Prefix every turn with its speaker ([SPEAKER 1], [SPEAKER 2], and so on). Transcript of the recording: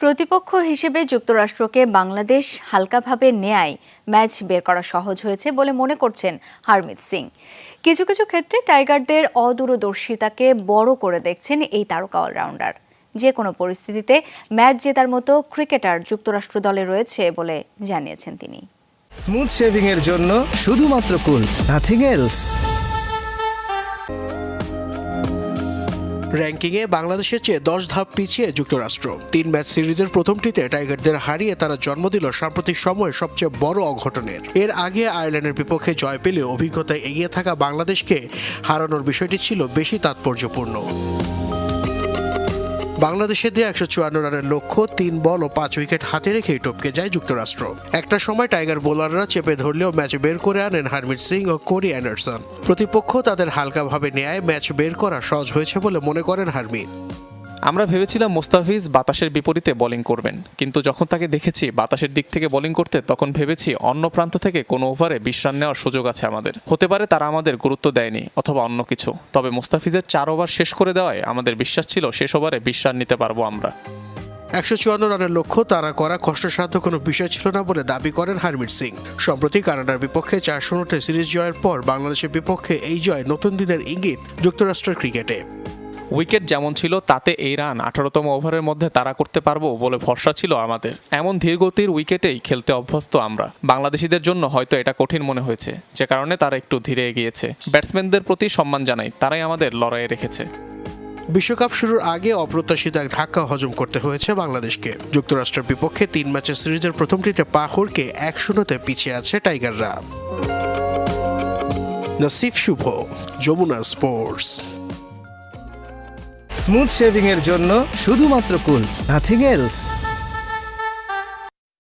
[SPEAKER 1] প্রতিপক্ষ হিসেবে যুক্তরাষ্ট্রকে বাংলাদেশ হালকাভাবে নেয়ায় ম্যাচ বের করা সহজ হয়েছে বলে মনে করছেন হারমিত সিং। কিছু কিছু ক্ষেত্রে টাইগারদের অদূরদর্শিতাকে বড় করে দেখছেন এই তারকা অলরাউন্ডার। যে কোনো পরিস্থিতিতে ম্যাচ জেতার মতো ক্রিকেটার যুক্তরাষ্ট্র দলে রয়েছে বলে জানিয়েছেন তিনি।
[SPEAKER 2] স্মুথ শেভিং এর জন্য শুধুমাত্র কুল নাথিং এলস
[SPEAKER 3] র্যাঙ্কিংয়ে বাংলাদেশের চেয়ে দশ ধাপ পিছিয়ে যুক্তরাষ্ট্র। তিন ম্যাচ সিরিজের প্রথমটিতে টাইগারদের হারিয়ে তারা জন্ম দিল সাম্প্রতিক সময়ে সবচেয়ে বড় অঘটনের। এর আগে আয়ারল্যান্ডের বিপক্ষে জয় পেলে অভিজ্ঞতায় এগিয়ে থাকা বাংলাদেশকে হারানোর বিষয়টি ছিল বেশি তাৎপর্যপূর্ণ। বাংলাদেশের দিয়ে একশো চুয়ান্ন রানের লক্ষ্য, তিন বল ও পাঁচ উইকেট হাতে রেখেই টপকে যায় যুক্তরাষ্ট্র। একটা সময় টাইগার বোলাররা চেপে ধরলেও ম্যাচ বের করে আনেন হারমিট সিং ও কোরি অ্যান্ডারসন। প্রতিপক্ষ তাদের হালকাভাবে নেয় ম্যাচ বের করা সহজ হয়েছে বলে মনে করেন হারমিট
[SPEAKER 4] আমরা ভেবেছিলাম মোস্তাফিজ বাতাসের বিপরীতে বোলিং করবেন, কিন্তু যখন তাকে দেখেছি বাতাসের দিক থেকে বোলিং করতে, তখন ভেবেছি অন্য প্রান্ত থেকে কোনো ওভারে বিশ্রাম নেওয়ার সুযোগ আছে আমাদের। হতে পারে তারা আমাদের গুরুত্ব দেয়নি, অথবা অন্য কিছু। তবে মোস্তাফিজের চার ওভার শেষ করে দেওয়ায় আমাদের বিশ্বাস ছিল শেষ ওভারে বিশ্রাম নিতে পারব আমরা।
[SPEAKER 3] একশো চুয়ান্ন রানের লক্ষ্য, তারা করা কষ্টসাধ্য কোনো বিষয় ছিল না বলে দাবি করেন হারমিট সিং। সম্প্রতি কানাডার বিপক্ষে চার শূন্যতে সিরিজ জয়ের পর বাংলাদেশের বিপক্ষে এই জয় নতুন দিনের ইঙ্গিত যুক্তরাষ্ট্রের ক্রিকেটে।
[SPEAKER 4] উইকেট যেমন ছিল, তাতে এই রান আঠারোতম ওভারের মধ্যে তারা করতে পারব বলে ভরসা ছিল আমাদের। এমন ধীরগতির উইকেটেই খেলতে অভ্যস্ত আমরা। বাংলাদেশিদের জন্য হয়তো এটা কঠিন মনে হয়েছে, যে কারণে তারা একটু ধীরে এগিয়েছে। ব্যাটসম্যানদের প্রতি সম্মান জানাই, তারাই আমাদের লড়াইয়ে রেখেছে।
[SPEAKER 3] বিশ্বকাপ শুরুর আগে অপ্রত্যাশিত এক ধাক্কা হজম করতে হয়েছে বাংলাদেশকে। যুক্তরাষ্ট্রের বিপক্ষে তিন ম্যাচের সিরিজের প্রথমটিতে পাহুরকে এক শূন্যতে পিছিয়ে আছে টাইগাররা। Nasif Shuvo, Jamuna sports.
[SPEAKER 2] Smooth shaving এর জন্য শুধুমাত্র কুল নাথিং এলস